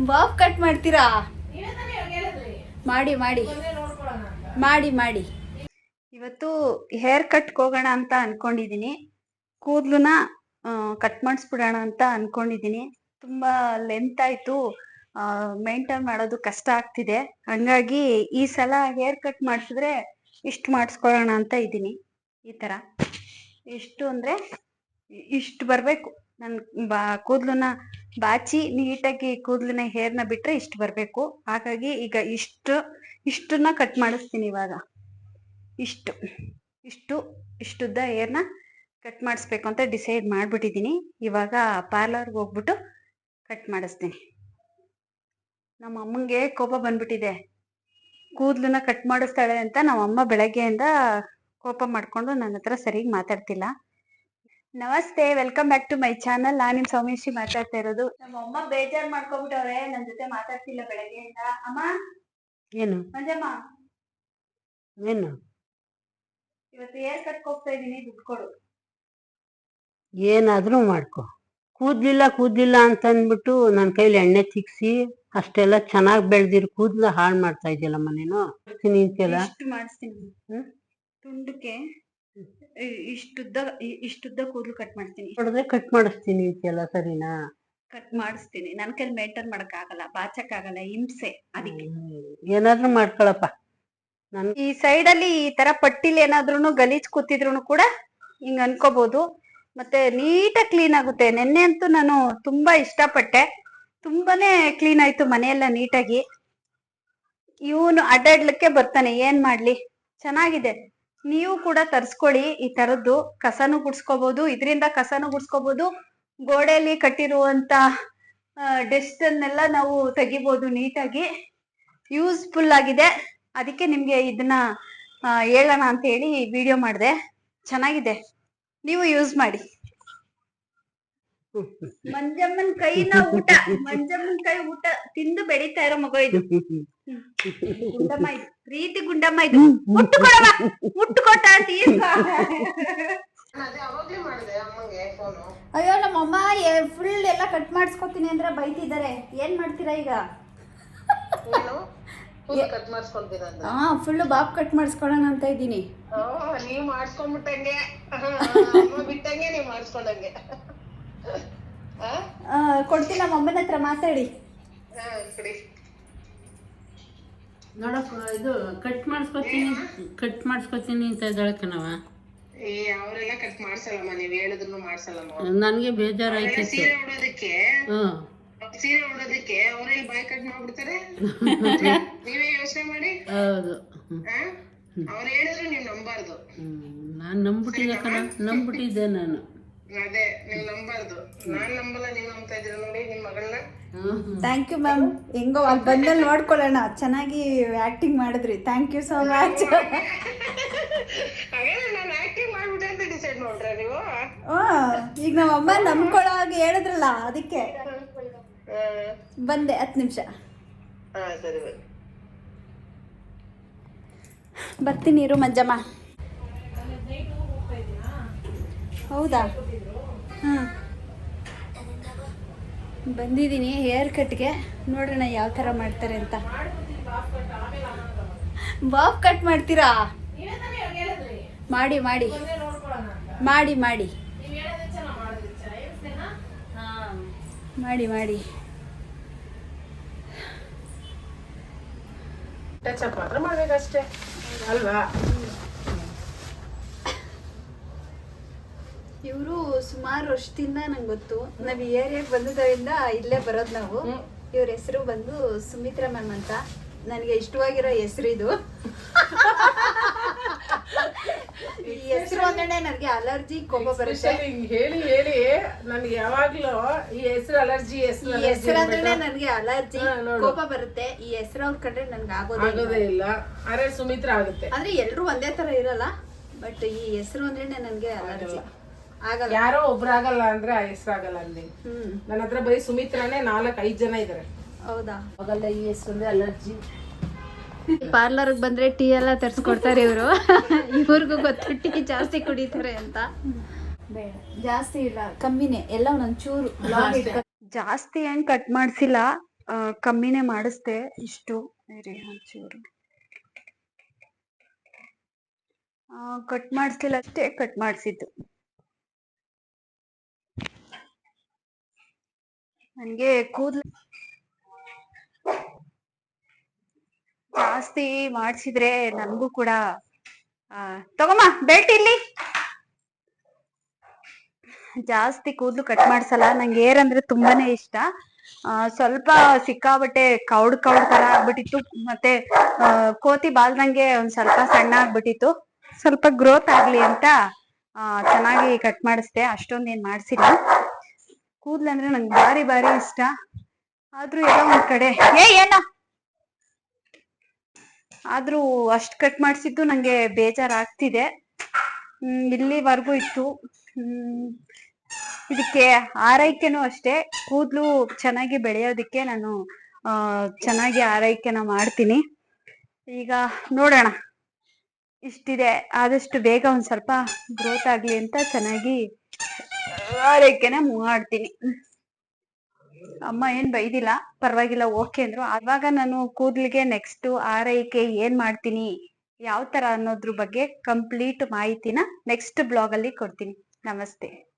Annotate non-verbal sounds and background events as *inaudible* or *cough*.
Bob cut ಮಾಡ್ತೀರಾ? ಮಾಡಿ ಮಾಡಿ. ಮಾಡಿ ಮಾಡಿ. ಇವತ್ತು ಹೇರ್ ಕಟ್ ಹೋಗೋಣ ಅಂತ ಅನ್ಕೊಂಡಿದೀನಿ. ಕೂದ್ಲುನ ಕಟ್ ಮಾಡಿಸ್ಬಿಡೋಣ ಅಂತ ಅನ್ಕೊಂಡಿದೀನಿ. ತುಂಬಾ ಲೆಂತ್ ಆಯ್ತು. ಮೇಂಟೈನ್ ಮಾಡೋದು ಕಷ್ಟ ಆಗ್ತಿದೆ. ಹಂಗಾಗಿ ಈ ಸಲ ಹೇರ್ ಕಟ್ ಮಾಡಿಸಿದ್ರೆ ಇಷ್ಟು ಮಾಡಿಸ್ಕೊಳ್ಳೋಣ ಅಂತ ಇದ್ದೀನಿ. ಈ ತರ. ಇಷ್ಟು ಅಂದ್ರೆ ಇಷ್ಟು ಬರಬೇಕು. ನನ್ನ ಬಾ ಕೂದ್ಲನ್ನ ಬಾಚಿ ನೀಟಾಗಿ ಕೂದಲಿನ ಹೇರ್ನ ಬಿಟ್ರೆ ಇಷ್ಟು ಬರಬೇಕು. ಹಾಗಾಗಿ ಈಗ ಇಷ್ಟು, ಇಷ್ಟನ್ನ ಕಟ್ ಮಾಡಿಸ್ತೀನಿ ಇವಾಗ. ಇಷ್ಟು ಇಷ್ಟು, ಇಷ್ಟುದ್ದ ಹೇರ್ನ ಕಟ್ ಮಾಡಿಸ್ಬೇಕು ಅಂತ ಡಿಸೈಡ್ ಮಾಡ್ಬಿಟ್ಟಿದ್ದೀನಿ ಇವಾಗ ಪಾರ್ಲರ್ಗೆ ಹೋಗ್ಬಿಟ್ಟು ಕಟ್ ಮಾಡಿಸ್ತೀನಿ. ನಮ್ಮ ಅಮ್ಮಂಗೆ ಕೋಪ ಬಂದ್ಬಿಟ್ಟಿದೆ. ಕೂದಲನ್ನ ಕಟ್ ಮಾಡಿಸ್ತಾಳೆ ಅಂತ ನಮ್ಮ ಅಮ್ಮ ಬೆಳಗ್ಗೆಯಿಂದ ಕೋಪ ಮಾಡಿಕೊಂಡು ನನ್ನ ಹತ್ರ ಸರಿಯಾಗಿ ಮಾತಾಡ್ತಿಲ್ಲ. ನಮಸ್ತೆ welcome back to my channel ನಾನು ನಿಮ್ ಸೌಮೇಶಿ ಮಾತಾಡ್ತಾ ಇರೋದು. ನಮ್ಮ ಅಮ್ಮ ಬೇಜಾರ್ ಮಾಡ್ಕೊಂಬಿಟ್ಟವ್ರೆ ನನ್ ಜೊತೆ ಮಾತಾಡ್ತಿಲ್ಲ ಬೆಳಗ್ಗೆಯಿಂದ. ಅಮ್ಮ? ಏನು? ಮಂಜಮ್ಮ? ಏನು? ಇವತ್ತು ಏರ್ ಕಟ್ ಹೋಗ್ತಾ ಇದೀನಿ ದುಡ್ಡು ಕೊಡು. ಏನಾದ್ರೂ ಮಾಡ್ಕೊ. ಕೂದ್ಲಿಲ್ಲ ಕೂದ್ಲಿಲ್ಲ ಅಂತ ಅಂದ್ಬಿಟ್ಟು ನನ್ನ ಕೈಲಿ ಎಣ್ಣೆ ತಿಕ್ಸಿ ಅಷ್ಟೆಲ್ಲ ಚೆನ್ನಾಗಿ ಬೆಳ್ದಿರ್ ಕೂದ್ಲ ಹಾಳ್ ಮಾಡ್ತಾ ಇದೆಯಲ್ಲಮ್ಮ ನೀನು? ಮಾಡಿಸ್ತೀನಿ? ತುಂಡಕ್ಕೆ ಇಷ್ಟುದ್ದ ಇಷ್ಟುದ್ದ ಕೂದಲು ಕಟ್ ಮಾಡ್ತೀನಿ. ನೋಡಿದ್ರೆ ಕಟ್ ಮಾಡಿಸ್ತೀನಿ ಅಂತೆಲ್ಲ ಸರಿನಾ? ಕಟ್ ಮಾಡಿಸ್ತೀನಿ. ನನ್ ಕೈಲಿ ಮೇಂಟೈನ್ ಮಾಡಕ್ ಆಗಲ್ಲ ಬಾಚಕ್ ಆಗಲ್ಲ ಹಿಂಸೆ ಅದಕ್ಕೆ. ಏನಾದ್ರು ಏನಾದ್ರೂ ಮಾಡ್ಕೊಳಪ್ಪ. ನನ್ ಈ ಸೈಡ್ ಅಲ್ಲಿ ಈ ತರ ಪಟ್ಟಿಲಿ ಏನಾದ್ರೂ ಗಲೀಜ್ ಕೂತಿದ್ರು ಕೂಡ ಹಿಂಗ್ ಅನ್ಕೋಬಹುದು ಮತ್ತೆ ನೀಟಾಗಿ ಕ್ಲೀನ್ ಆಗುತ್ತೆ. ನೆನ್ನೆ ಅಂತೂ ನಾನು ತುಂಬಾ ಇಷ್ಟಪಟ್ಟೆ. ತುಂಬಾನೇ ಕ್ಲೀನ್ ಆಯ್ತು ಮನೆಯೆಲ್ಲ ನೀಟಾಗಿ. ಇವನು ಅಡ್ಡಾಡ್ಲಿಕ್ಕೆ ಬರ್ತಾನೆ. ಏನ್ ಮಾಡ್ಲಿ? ಚೆನ್ನಾಗಿದೆ. ನೀವು ಕೂಡ ತರ್ಸ್ಕೊಳ್ಳಿ ಈ ತರದ್ದು. ಕಸನು ಗುಡ್ಸ್ಕೋಬಹುದು ಇದರಿಂದ ಕಸನು ಗುಡ್ಸ್ಕೋಬಹುದು ಗೋಡೆಯಲ್ಲಿ ಕಟ್ಟಿರುವಂತ ಡೆಸ್ಟ್ ಅನ್ನೆಲ್ಲ ನಾವು ತೆಗಿಬಹುದು ನೀಟಾಗಿ. ಯೂಸ್ಫುಲ್ ಆಗಿದೆ. ಅದಕ್ಕೆ ನಿಮ್ಗೆ ಇದನ್ನ ಹೇಳೋಣ ಅಂತ ಹೇಳಿ ವಿಡಿಯೋ ಮಾಡಿದೆ. ಚೆನ್ನಾಗಿದೆ. ನೀವು ಯೂಸ್ ಮಾಡಿ. *laughs* ಮಂಜಮ್ಮನ್ ಕೈನ ಊಟ ಮಂಜಮ್ಮನ್ ಕೈ ಊಟ ತಿಂದು ಬೆಳಿತಾ ಇರೋ ಮಗು ಇದು. ಗುಂಡಮ್ಮ ಇದು ಪ್ರೀತಿ ಗುಂಡಮ್ಮ ಇದು. ಮುಟ್ಟು ಕೊಡವ ಮುಟ್ಟು ಕೊಟ್ಟ. ಅಯ್ಯೋ ನಮ್ಮಮ್ಮ ಫುಲ್ ಎಲ್ಲ ಕಟ್ ಮಾಡಿಸ್ಕೊತೀನಿ ಅಂದ್ರೆ ಬೈತಿದ್ದಾರೆ. ಏನ್ ಮಾಡ್ತೀರಾ ಈಗ? ಏನು? ಕೂದಲು ಕಟ್ ಮಾಡಿಸ್ಕೊಂತೀರ ಅಂತ. ಹಾ ಫುಲ್ ಬಾಬ್ ಕಟ್ ಮಾಡಿಸ್ಕೊಳ್ಳೋಣ ಅಂತ ಇದ್ದೀನಿ. ಓ ನೀವ್ ಮಾಡಿಸ್ಕೊಂಡ್ಬಿಟ್ಟಂಗೆ. ಅಮ್ಮ ಬಿಟ್ಟಂಗೆ ನೀವ್ ಮಾಡಿಸ್ಕೊಂಡಂಗೆ. ಕೊಡ್ತೀನಿ ನಮ್ಮ ಅಮ್ಮನ ಹತ್ರ ಮಾತಾಡಿ. ನೋಡಪ್ಪ ಇದು ಕಟ್ ಮಾಡಿಸ್ಕೊತೀನಿ ಕಟ್ ಮಾಡಿಸ್ಕೊತೀನಿ ಅಂತ ಇದ್ದಾಳೆ ಕಣವ ಏ ಅವರೆಲ್ಲ ಕಟ್ ಮಾಡ್ಸಲ್ಲಮ್ಮ ನೀವ್ ಹೇಳಿದ್ರು ಮಾಡ್ಸಲ್ಲಮ್ಮ ನನ್ಗೆ ಬೇಜಾರಾಯ್ತು ಸೀರೆ ಉಡೋದಕ್ಕೆ ಹ್ಮ್ ಸೀರೆ ಉಡೋದಕ್ಕೆ ಅವರೇ ಬಾಯ್ ಕಟ್ ಮಾಡ್ಬಿಡ್ತಾರೆ? *laughs* ನೀವೇ ಯೋಚನೆ ಮಾಡಿ. ಹೌದು? ಅವ್ರು ಹೇಳಿದ್ರು ನೀವು ನಂಬಾರ್ದು. ನಾನು ನಾನ್ ನಂಬ್ಬಿಟ್ಟಿದ್ದೆ ಕಣ ನಂಬ್ಬಿಟ್ಟಿದ್ದೆ ನಾನು. ಅದೇ ನೀವು ನಂಬಾರ್ದು. ನಾನ್ ನಂಬಲ್ಲ ನೀವ್ ನಂಬ್ತಾ ಇದ್ದೀರ ನೋಡಿ ನಿಮ್ಮ ಮಗಳನ್ನ. ಥ್ಯಾಂಕ್ ಯು ಮ್ಯಾಮ್ ಹೆಂಗೋ ಅಲ್ಲಿ ಬಂದಲ್ಲಿ ನೋಡ್ಕೊಳ್ಳೋಣ. ಚೆನ್ನಾಗಿ ಆಕ್ಟಿಂಗ್ ಮಾಡಿದ್ರಿ. ಥ್ಯಾಂಕ್ ಯು ಸೋ ಮಚ್ ಹಾಗಾದ್ರೆ ನಾನು ಆಕ್ಟಿಂಗ್ ಮಾಡ್ಬಿಟ್ಟೆ ಅಂತ ಡಿಸೈಡ್ ಮಾಡ್ರೆ ನೀವು? ಈಗ ನಮ್ಮ ಅಮ್ಮ ನಂಬ್ಕೊಳ್ಳೋ ಹಾಗೆ ಹೇಳಿದ್ರಲ್ಲ ಅದಕ್ಕೆ. ಬಂದೆ ಹತ್ತು ನಿಮಿಷ. ಸರಿ ಬರ್ತೀನಿ ಇರು ಮಜ್ಜಮ್ಮ ಹೌದಾ? ಹಾಂ ಬಂದಿದ್ದೀನಿ ಹೇರ್ ಕಟ್ಗೆ. ನೋಡೋಣ ಯಾವ ಥರ ಮಾಡ್ತಾರೆ ಅಂತ. ಬಾಬ್ ಕಟ್ ಮಾಡ್ತೀರಾ? ಮಾಡಿ ಮಾಡಿ. ಮಾಡಿ ಮಾಡಿ. ಮಾಡಿ ಮಾಡಿ. ಟಚ್ ಅಪ್ ಮಾತ್ರ ಮಾಡ್ಬೇಕಷ್ಟೇ. ಅಲ್ವಾ? ಇವರು ಸುಮಾರು ವರ್ಷದಿಂದ ನಂಗೆ ಗೊತ್ತು. ನಾವು ಈ ಏರಿಯಾಗೆ ಬಂದಿದ್ದರಿಂದ ಇಲ್ಲೇ ಬರೋದು ನಾವು. ಇವ್ರ ಹೆಸರು ಬಂದು ಸುಮಿತ್ರಾ ಮ್ಯಾಮ್ ಅಂತ. ನನಗೆ ಇಷ್ಟವಾಗಿರೋ ಹೆಸರು ಇದು. ಈ ಹೆಸರು ಅಂದ್ರೆ ನನಗೆ ಅಲರ್ಜಿ ಕೋಪ ಬರುತ್ತೆ. ಹಿಂಗ್ ಹೇಳಿ ಹೇಳಿ ನನ್ಗೆ ಯಾವಾಗ್ಲೂ ಈ ಹೆಸರು ಅಲರ್ಜಿ ಹೆಸರು ಈ ಹೆಸರು ಅಂದ್ರೆ ನನಗೆ ಅಲರ್ಜಿ ಹಾ, ನೋಡು. ಕೋಪ ಬರುತ್ತೆ. ಈ ಹೆಸರು ಅವ್ರ ಕಂಡ್ರೆ ನನ್ಗೆ ಆಗೋದೇ ಇಲ್ಲ. ಆಗೋದೇ ಇಲ್ಲ. ಅರೆ ಸುಮಿತ್ರ ಆಗುತ್ತೆ. ಅಂದ್ರೆ ಎಲ್ರು ಒಂದೇ ತರ ಇರಲ್ಲ. ಬಟ್ ಈ ಹೆಸರು ಅಂದ್ರೆ ನನಗೆ ಅಲರ್ಜಿ. ಯಾರೋ ಒಬ್ರಾಗಲ್ಲ ಅಂದ್ರೆ ಆ ಹೆಸರು ಆಗಲ್ಲ ಅಲ್ಲಿ. ಹ್ಮ್. ನನ್ನ ಹತ್ರ ಬರೀ ಸುಮಿತ್ರನೇ ನಾಲ್ಕು ಐದ್ ಜನ ಇದಾರೆ. ಹೌದಾ? ಆಗಲ್ಲ ಈ ಹೆಸರು ಅಲರ್ಜಿ. ಪಾರ್ಲರ್ ಬಂದ್ರೆ ಟೀ ಎಲ್ಲ ತರ್ಸ್ಕೊಡ್ತಾರೆ ಇವರು. ಇವ್ರಿಗೂ ಗೊತ್ತು ಟೀ ಜಾಸ್ತಿ ಕುಡಿತಾರೆ ಅಂತ. ಬೇಡ ಜಾಸ್ತಿ ಇಲ್ಲ ಕಮ್ಮಿನೇ ಎಲ್ಲ ಒಂದೊಂದ್ ಚೂರು ಜಾಸ್ತಿ ಏನ್ ಕಟ್ ಮಾಡ್ಸಿಲ್ಲ ಆ, ಕಮ್ಮಿನೇ ಮಾಡಿಸ್ದೆ ಇಷ್ಟು. ಒಂಚೂರು. ಕಟ್ ಮಾಡಿಸ್ಲಿಲ್ಲ ಅಷ್ಟೇ ಕಟ್ ಮಾಡಿಸಿದ್ದು. ನನಗೆ ಕೂದ್ಲು ಜಾಸ್ತಿ ಮಾಡಿಸಿದ್ರೆ ನನಗೂ ಕೂಡ ತಗೊಮ್ಮ, ಬೆಲ್ಟ್ ಇಲ್ಲಿ. ಜಾಸ್ತಿ ಕೂದಲು ಕಟ್ ಮಾಡ್ಸಲ್ಲ, ನಂಗೆ ಏರ್ ಅಂದ್ರೆ ತುಂಬಾನೇ ಇಷ್ಟ. ಸ್ವಲ್ಪ ಸಿಕ್ಕಾಬಟ್ಟೆ ಕೌಡ್ ಕೌಡ್ ತರ ಆಗ್ಬಿಟ್ಟಿತ್ತು. ಮತ್ತೆ ಕೋತಿ ಬಾಲ್ದಂಗೆ ಒಂದ್ ಸ್ವಲ್ಪ ಸಣ್ಣ ಆಗ್ಬಿಟ್ಟಿತ್ತು. ಸ್ವಲ್ಪ ಗ್ರೋತ್ ಆಗ್ಲಿ ಅಂತ ಚೆನ್ನಾಗಿ ಕಟ್ ಮಾಡಿಸ್ದೆ. ಅಷ್ಟೊಂದೇನ್ ಮಾಡ್ಸಿಲ್ಲ. ಕೂದ್ಲಂದ್ರೆ ನಂಗೆ ಬಾರಿ ಬಾರಿ ಇಷ್ಟ. ಆದ್ರೂ ಎಲ್ಲ ಒಂದ್ ಕಡೆ ಏ ಏನ ಆದ್ರೂ ಅಷ್ಟ್ ಕಟ್ ಮಾಡಿಸಿದ್ದು ನಂಗೆ ಬೇಜಾರಾಗ್ತಿದೆ. ಹ್ಮ್, ಇಲ್ಲಿವರೆಗೂ ಇತ್ತು. ಹ್ಮ್, ಇದಕ್ಕೆ ಆರೈಕೆನೂ ಅಷ್ಟೇ. ಕೂದ್ಲು ಚೆನ್ನಾಗಿ ಬೆಳೆಯೋದಿಕ್ಕೆ ನಾನು, ಆ, ಚೆನ್ನಾಗಿ ಆರೈಕೆನ ಮಾಡ್ತೀನಿ. ಈಗ ನೋಡೋಣ. ಇಷ್ಟಿದೆ. ಆದಷ್ಟು ಬೇಗ ಒಂದ್ ಸ್ವಲ್ಪ ಗ್ರೋತ್ ಆಗ್ಲಿ ಅಂತ ಚೆನ್ನಾಗಿ ಆರೈಕೆನ ಮಾಡ್ತೀನಿ. ಅಮ್ಮ ಏನ್ ಬೈದಿಲ್ಲ, ಪರವಾಗಿಲ್ಲ ಓಕೆ ಅಂದ್ರು. ಆವಾಗ ನಾನು ಕೂದ್ಲಿಗೆ ನೆಕ್ಸ್ಟ್ ಆರೈಕೆ ಏನ್ ಮಾಡ್ತೀನಿ ಯಾವ ತರ ಅನ್ನೋದ್ರ ಬಗ್ಗೆ ಕಂಪ್ಲೀಟ್ ಮಾಹಿತಿನ ನೆಕ್ಸ್ಟ್ ಬ್ಲಾಗ್ ಅಲ್ಲಿ ಕೊಡ್ತೀನಿ. ನಮಸ್ತೆ.